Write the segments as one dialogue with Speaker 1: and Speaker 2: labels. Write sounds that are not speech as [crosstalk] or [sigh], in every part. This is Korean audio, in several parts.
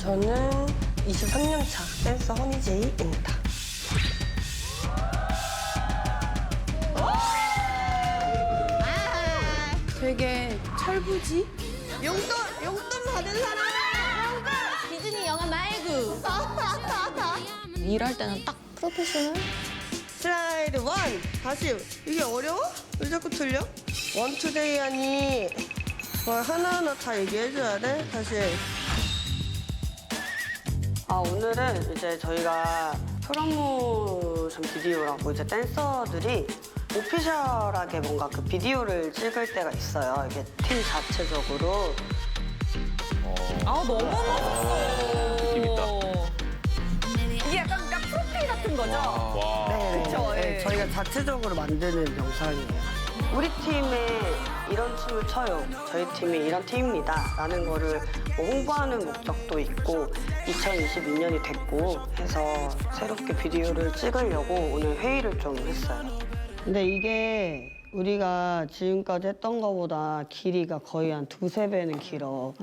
Speaker 1: 저는 23년 차 댄서 허니제이입니다.
Speaker 2: 되게 철부지?
Speaker 1: 용돈 용돈 받은 사람.
Speaker 2: 디즈니 영화 말고. [laughs] 일할 때는 딱 프로페셔널?
Speaker 1: 슬라이드 원 다시 이게 어려워? 왜 자꾸 틀려? 원투데이 하니 뭘 하나하나 다 얘기해줘야 돼? 다시 아 오늘은 이제 저희가 프로모션 비디오라고 이제 댄서들이 오피셜하게 뭔가 그 비디오를 찍을 때가 있어요 이게 팀 자체적으로
Speaker 3: 아 너무 멋있어.
Speaker 4: 느낌 있다.
Speaker 3: 이게 약간 딱 프로필 같은 거죠?
Speaker 4: 와.
Speaker 1: 네,
Speaker 3: 그쵸,
Speaker 1: 네,
Speaker 3: 예.
Speaker 1: 저희가 자체적으로 만드는 영상이에요. 우리 팀에 이런 춤을 춰요. 저희 팀이 이런 팀입니다. 라는 거를 뭐 홍보하는 목적도 있고 2022년이 됐고 해서 새롭게 비디오를 찍으려고 오늘 회의를 좀 했어요. 근데 이게 우리가 지금까지 했던 거보다 길이가 거의 한 두세 배는 길어.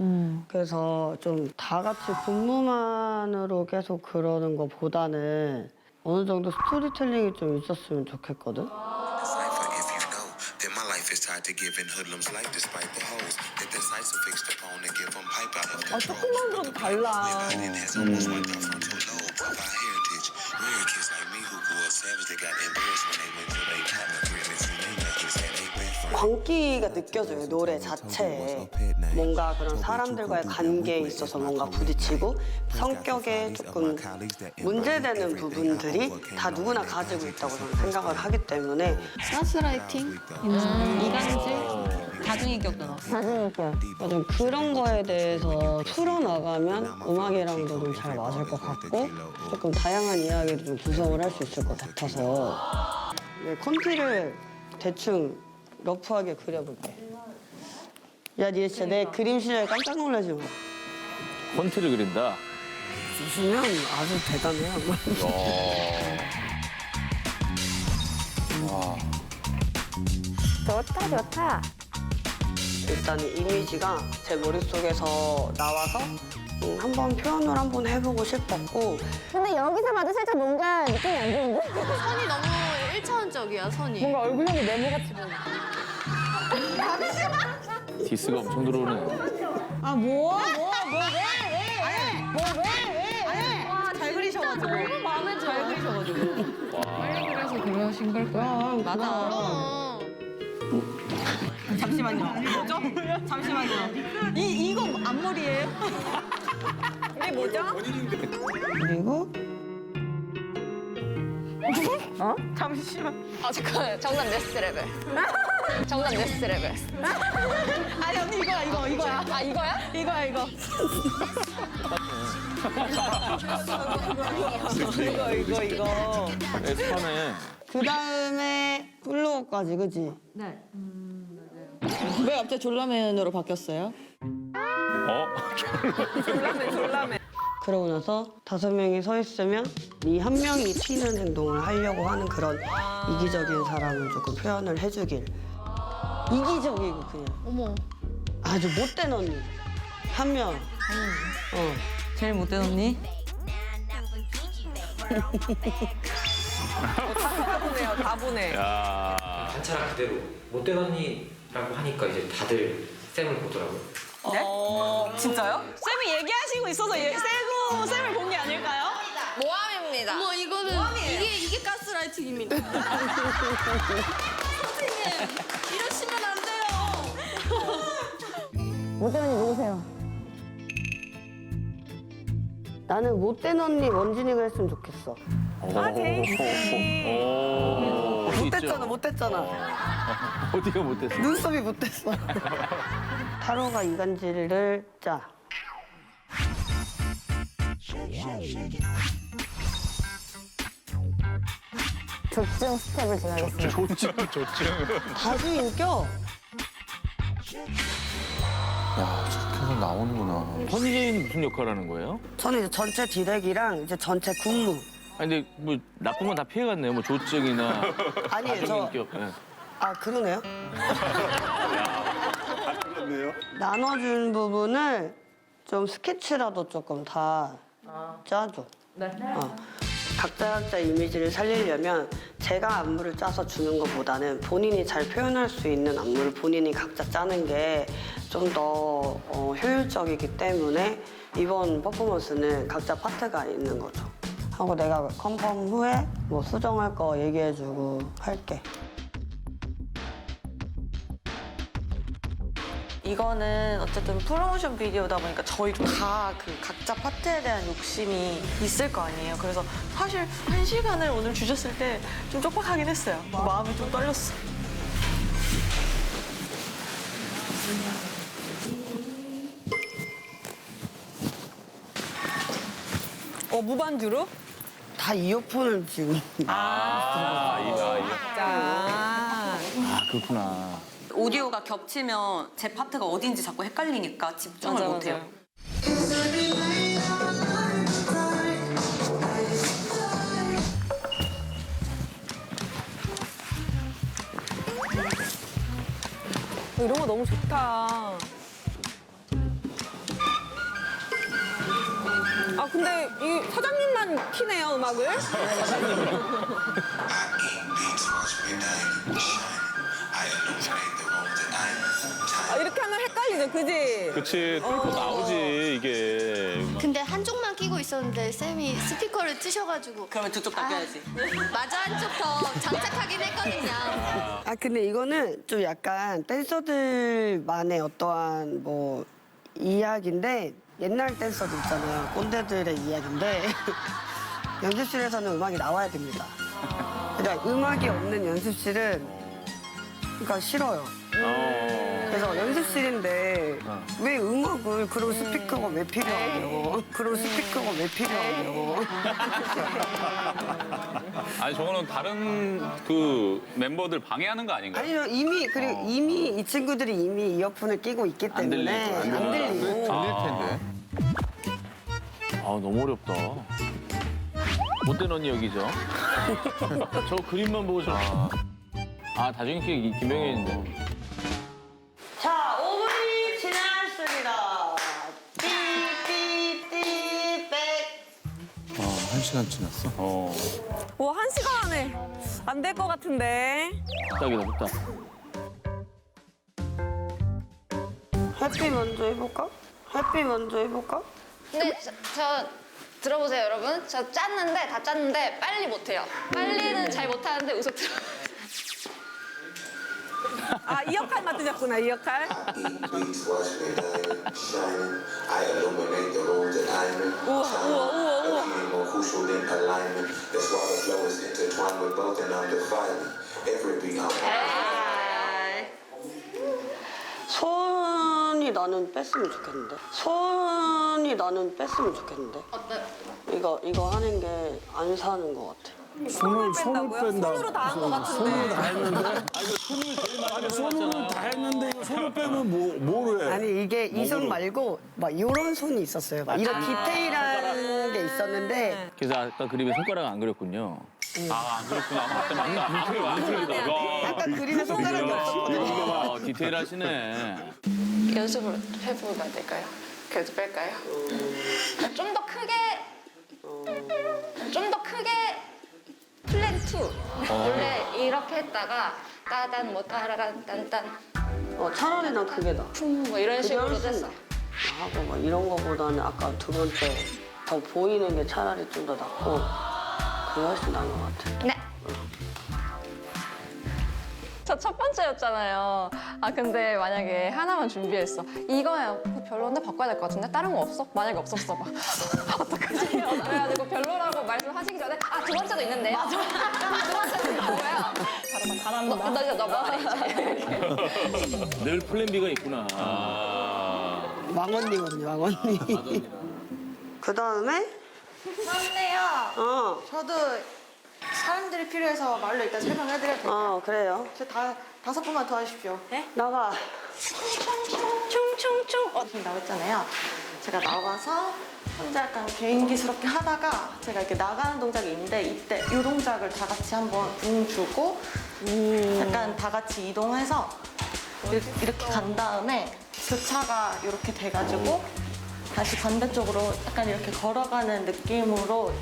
Speaker 1: 그래서 좀 다 같이 분무만으로 계속 그러는 것보다는 어느 정도 스토리텔링이 좀 있었으면 좋겠거든.
Speaker 5: my life is tied to giving hoodlums life despite the hoes that the sights are fixed upon and give them pipe out of
Speaker 3: 아,
Speaker 5: control.
Speaker 3: 조금만 들어도 달라.
Speaker 5: Living has almost wiped out frontal lobe of our heritage. Rare kids like me who grew up savage, they got embarrassed when they went to their partner
Speaker 1: 광기가 느껴져요 노래 자체에 뭔가 그런 사람들과의 관계에 있어서 뭔가 부딪히고 성격에 조금 문제되는 부분들이 다 누구나 가지고 있다고 저는 생각을 하기 때문에
Speaker 2: 가스라이팅? 이간질? 다중인격도 나왔어.
Speaker 1: 좀 그런 거에 대해서 풀어나가면 음악이랑도 좀 잘 맞을 것 같고 조금 다양한 이야기를 좀 구성을 할 수 있을 것 같아서 네, 콘티를 대충 러프하게 그려볼게. 야, 니 진짜 내 그림 실력에 깜짝 놀라지 마.
Speaker 4: 폰트를 그린다.
Speaker 1: 주시면 아주 대단해요.
Speaker 2: 좋다, 좋다.
Speaker 1: 일단 이미지가 제 머릿속에서 나와서 음, 한번 표현을 한번 해보고 싶었고
Speaker 6: 근데 여기서 봐도 살짝 뭔가 느낌이 안 좋은데? [laughs]
Speaker 2: 선이 너무 1차원적이야, 선이.
Speaker 3: 뭔가 얼굴형이 네모같이 보여.
Speaker 4: 디스가 엄청 들어오네.
Speaker 3: 아, 뭐? 뭐? 뭐? 왜? 왜? 뭐? 왜? 왜? 왜? 와, 잘 그리셔가지고. 너무 마음에 잘 그리셔가지고.
Speaker 2: 빨리 그려서 그러신 걸 거야. 맞아.
Speaker 3: 잠시만요. 뭐죠? 잠시만요. 이, 이거 앞머리예요? [laughs] 이게 뭐죠?
Speaker 1: 그리고
Speaker 3: 잠시만.
Speaker 2: 아, 잠깐. 정답 네스트 레벨. [laughs] 정답 네스트 레벨. [laughs]
Speaker 3: 아니, 언니 이거야, 이거, 이거야.
Speaker 2: 아, 이거야?
Speaker 3: 이거야, 이거. 이거, 이거, 이거.
Speaker 4: 에스파네.
Speaker 1: 그 다음에 플로어까지 그지?
Speaker 3: 왜 갑자기 졸라맨으로 바뀌었어요?
Speaker 4: 어? [laughs]
Speaker 3: 졸라맨, 졸라맨.
Speaker 1: 그러고 나서 다섯 명이 서 있으면 이 한 명이 튀는 행동을 하려고 하는 그런 이기적인 사람을 조금 표현을 해주길. 이기적이고 그냥
Speaker 2: 어머.
Speaker 1: 아주 못된 언니 한 명. 어.
Speaker 3: 제일 못된 언니? 다 [laughs] 보네요, 다 보네.
Speaker 4: 야.
Speaker 7: 관찰한 그대로 못된 언니라고 하니까 이제 다들 쌤을 보더라고요.
Speaker 3: 어, 진짜요? 쌤이 얘기하시고 있어서 얘, 쌤 고 쌤을 본 게 아닐까요?
Speaker 2: 모함입니다. 어머, 이거는. 이게, 이게 가스라이팅입니다. 선생님, [laughs] 이러시면 안 돼요.
Speaker 6: 못된 언니 누구세요?
Speaker 1: 나는 못된 언니 원진이가 했으면 좋겠어.
Speaker 4: 아, 제이씨. 오.
Speaker 1: 못됐잖아, 못됐잖아.
Speaker 4: 어디가 못됐어?
Speaker 1: 눈썹이 못됐어. [laughs] 타로가 이간질을 짜.
Speaker 6: 조증 스텝을 진행하겠습니다.
Speaker 4: 조증, 조증.
Speaker 1: 다수인 껴.
Speaker 4: 야, 저렇게 해서 나오는구나. 허니제이는 무슨 역할 하는 거예요?
Speaker 1: 저는 이제 전체 디렉이랑 이제 전체 군무.
Speaker 4: 아니, 근데 뭐 나쁜 건 다 피해갔네요. 뭐 조증이나 [laughs]
Speaker 1: 아니에요, 저.
Speaker 4: 가정인격. 예.
Speaker 1: 아, 그러네요. 나눠준 부분을 좀 스케치라도 조금 다 짜줘.
Speaker 3: 네.
Speaker 1: 어. 각자 각자 이미지를 살리려면 제가 안무를 짜서 주는 것보다는 본인이 잘 표현할 수 있는 안무를 본인이 각자 짜는 게 좀 더 효율적이기 때문에 이번 퍼포먼스는 각자 파트가 있는 거죠. 하고 내가 컨펌 후에 뭐 수정할 거 얘기해주고 할게.
Speaker 3: 이거는 어쨌든 프로모션 비디오다 보니까 저희도 다그 각자 파트에 대한 욕심이 있을 거 아니에요. 그래서 사실 한 시간을 오늘 주셨을 때 좀 쪽박하긴 했어요. 마음이 좀 떨렸어. 어 무반주로?
Speaker 1: 다 이어폰을 지금.
Speaker 4: 아, 이, 아, 이.
Speaker 3: 아.
Speaker 4: 아, 그렇구나.
Speaker 8: 오디오가 겹치면 제 파트가 어딘지 자꾸 헷갈리니까 집중을
Speaker 3: 맞아,
Speaker 8: 못해요.
Speaker 3: 맞아요. 이런 거 너무 좋다. 아 근데 이 사장님만 키네요 음악을? [laughs] 헷갈리죠, 그지?
Speaker 4: 그치, 또 나오지, 이게.
Speaker 2: 근데 한쪽만 끼고 있었는데 쌤이 스피커를 뜨셔가지고
Speaker 8: 그러면 두쪽 다 껴야지.
Speaker 2: 마저 한쪽 더 장착하긴 했거든요.
Speaker 1: 아 근데 이거는 좀 약간 댄서들만의 어떠한 뭐 이야기인데 옛날 댄서들 있잖아요 꼰대들의 이야기인데 [laughs] 연습실에서는 음악이 나와야 됩니다. 그러니까 음악이 없는 연습실은 그러니까 싫어요.
Speaker 4: 어.
Speaker 1: 그래서 연습실인데 왜 음악을 그런 스피커가 왜 필요하냐고 그런 스피커가 왜 필요하냐고 [laughs]
Speaker 4: 아니, 저거는 다른 그 멤버들 방해하는 거 아닌가요?
Speaker 1: 아니요 이미 그리고 이미 이 친구들이 이미 이어폰을 끼고 있기
Speaker 4: 안
Speaker 1: 때문에
Speaker 4: 들리고.
Speaker 1: 안 들리고
Speaker 4: 들릴 텐데. 아, 너무 어렵다. 못된 언니 여기죠? [laughs] 저 그림만 보고 저. 아, 다중인기 김병현인데. 한 시간 지났어? 어.
Speaker 3: 와, 한 시간 안에 안 될 것 같은데.
Speaker 4: 딱이다, 딱.
Speaker 1: 해피 먼저 해볼까? 해피 먼저 해볼까?
Speaker 2: 근데 저, 저 들어보세요 여러분. 저 짰는데 다 짰는데 빨리 못해요. 빨리는 잘 못하는데 우속 들어.
Speaker 3: 맡으셨구나, 이 역할. 우와, 우와, 우와, 우와.
Speaker 1: 손이 나는 뺐으면 좋겠는데 손이 나는 뺐으면 좋겠는데
Speaker 2: 어때?
Speaker 1: 이거 이거 하는 게 안 사는 것 같아
Speaker 3: 손을, 손을 뺀다고요? 손으로 다 한것 같은데.
Speaker 9: 손으로 다 했는데 이거 손을 빼면 뭐, 뭘 해?
Speaker 1: 아니 이게 이 손 말고 막 이런 손이 있었어요 막 이런 디테일한 게 있었는데
Speaker 4: 그래서 아까 그림에 손가락 안 그렸군요. 아, 안 그렸구나. 맞다, 맞다. 안.
Speaker 1: 아까 그림에 손가락이 없었거든요
Speaker 4: 아, 디테일하시네.
Speaker 2: 연습을 해보면 안 될까요? 그래도 뺄까요? 좀 더 크게 2 원래 이렇게 했다가 따단 뭐 따라란 딴딴
Speaker 1: 어, 차라리 난 그게 나
Speaker 2: 뭐 이런 식으로
Speaker 1: 훨씬
Speaker 2: 됐어.
Speaker 1: 하고 막 이런 거보다는 아까 두 번째 더 보이는 게 차라리 좀 더 낫고 그게 훨씬 나은 것 같아
Speaker 2: 네. 저 첫 번째였잖아요. 아 근데 만약에 하나만 준비했어. 이거야 별로인데 바꿔야 될 것 같은데 다른 거 없어? 만약에 없었어 막 어떡하지? 그래가지고 별로라고 말씀하시기 전에 아 두 번째도 있는데요. 맞아. 두 번째도 있고요. 바로. 너너 넘어.
Speaker 4: 늘 플랜 B가 있구나. 아.
Speaker 1: 왕언니거든요 왕언니 그 다음에
Speaker 3: 맞네요.
Speaker 1: 어,
Speaker 3: 저도 사람들이 필요해서 말로 일단 설명해드려도 돼요?
Speaker 1: 어 그래요
Speaker 3: 저 다, 다섯 분만 더 하십시오. 네?
Speaker 1: 나가
Speaker 3: 충충충 어, 지금 나왔잖아요. 제가 나와서 혼자 약간 개인기스럽게 하다가 제가 이렇게 나가는 동작이 있는데 이때 이 동작을 다 같이 한번 붕 주고 약간 다 같이 이동해서 이렇게, 이렇게 간 다음에 교차가 이렇게 돼가지고 다시 반대쪽으로 약간 이렇게 걸어가는 느낌으로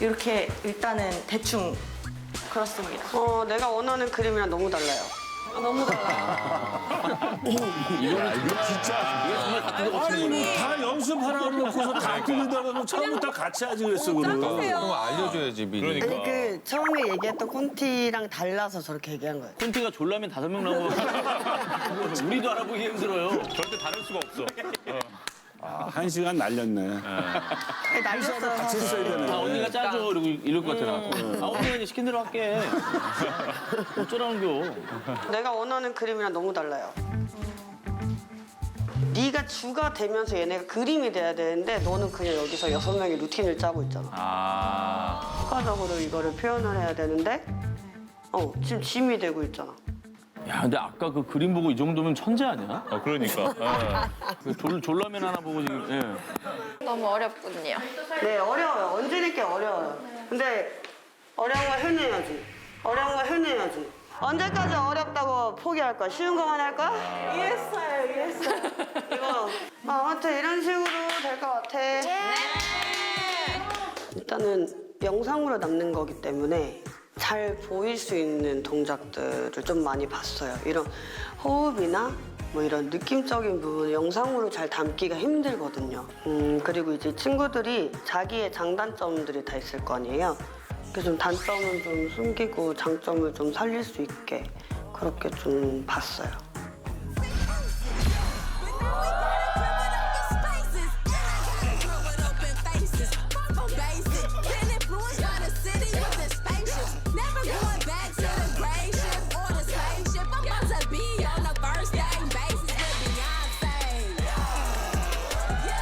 Speaker 3: 이렇게 일단은 대충 그렇습니다.
Speaker 1: 어, 내가 원하는 그림이랑 너무 달라요.
Speaker 3: 너무 달라요.
Speaker 9: 아니 뭐다 연습하라고 놓고서 다 틀리다가 처음부터 같이 하지 그랬어 그럼.
Speaker 10: 그럼 알려줘야지 미리.
Speaker 4: 그러니까.
Speaker 1: 아니 그 처음에 얘기했던 콘티랑 달라서 저렇게 얘기한 거예요.
Speaker 4: 콘티가 졸라면 다섯 명 나오고 [laughs] 우리도 알아보기 힘들어요. 절대 다를 수가 없어.
Speaker 9: 아, 한 시간 날렸네.
Speaker 1: 날렸어요.
Speaker 9: 같이 있어야
Speaker 4: 다
Speaker 9: 되네.
Speaker 4: 언니가 짜줘 이러고 이럴 것 같아 나. 아 언니가 이제 시킨 대로 할게. 어쩌라는 겨.
Speaker 1: 내가 원하는 그림이랑 너무 달라요. 네가 주가 되면서 얘네가 그림이 돼야 되는데 너는 그냥 여기서 여섯 명이 루틴을 짜고 있잖아.
Speaker 4: 아.
Speaker 1: 효과적으로 이거를 표현을 해야 되는데 어 지금 짐이 되고 있잖아.
Speaker 4: 야 근데 아까 그 그림 보고 이 정도면 천재 아니야? 어 그러니까. 그졸 졸라면 하나 보고 지금. 예.
Speaker 2: 너무 어렵군요.
Speaker 1: 네 어려워요. 언제니까 어려워요. 근데 어려운 거 해내야지. 어려운 거 해내야지. 언제까지 어렵다고 포기할 거야? 쉬운 거만 할 거야?
Speaker 3: 이해했어요, 이해했어요.
Speaker 1: 이거 아, 아무튼 이런 식으로 될 것 같아. 일단은 영상으로 남는 거기 때문에 잘 보일 수 있는 동작들을 좀 많이 봤어요. 이런 호흡이나 뭐 이런 느낌적인 부분 영상으로 잘 담기가 힘들거든요. 음, 그리고 이제 친구들이 자기의 장단점들이 다 있을 거 아니에요. 그래서 좀 단점을 좀 숨기고 장점을 좀 살릴 수 있게 그렇게 좀 봤어요.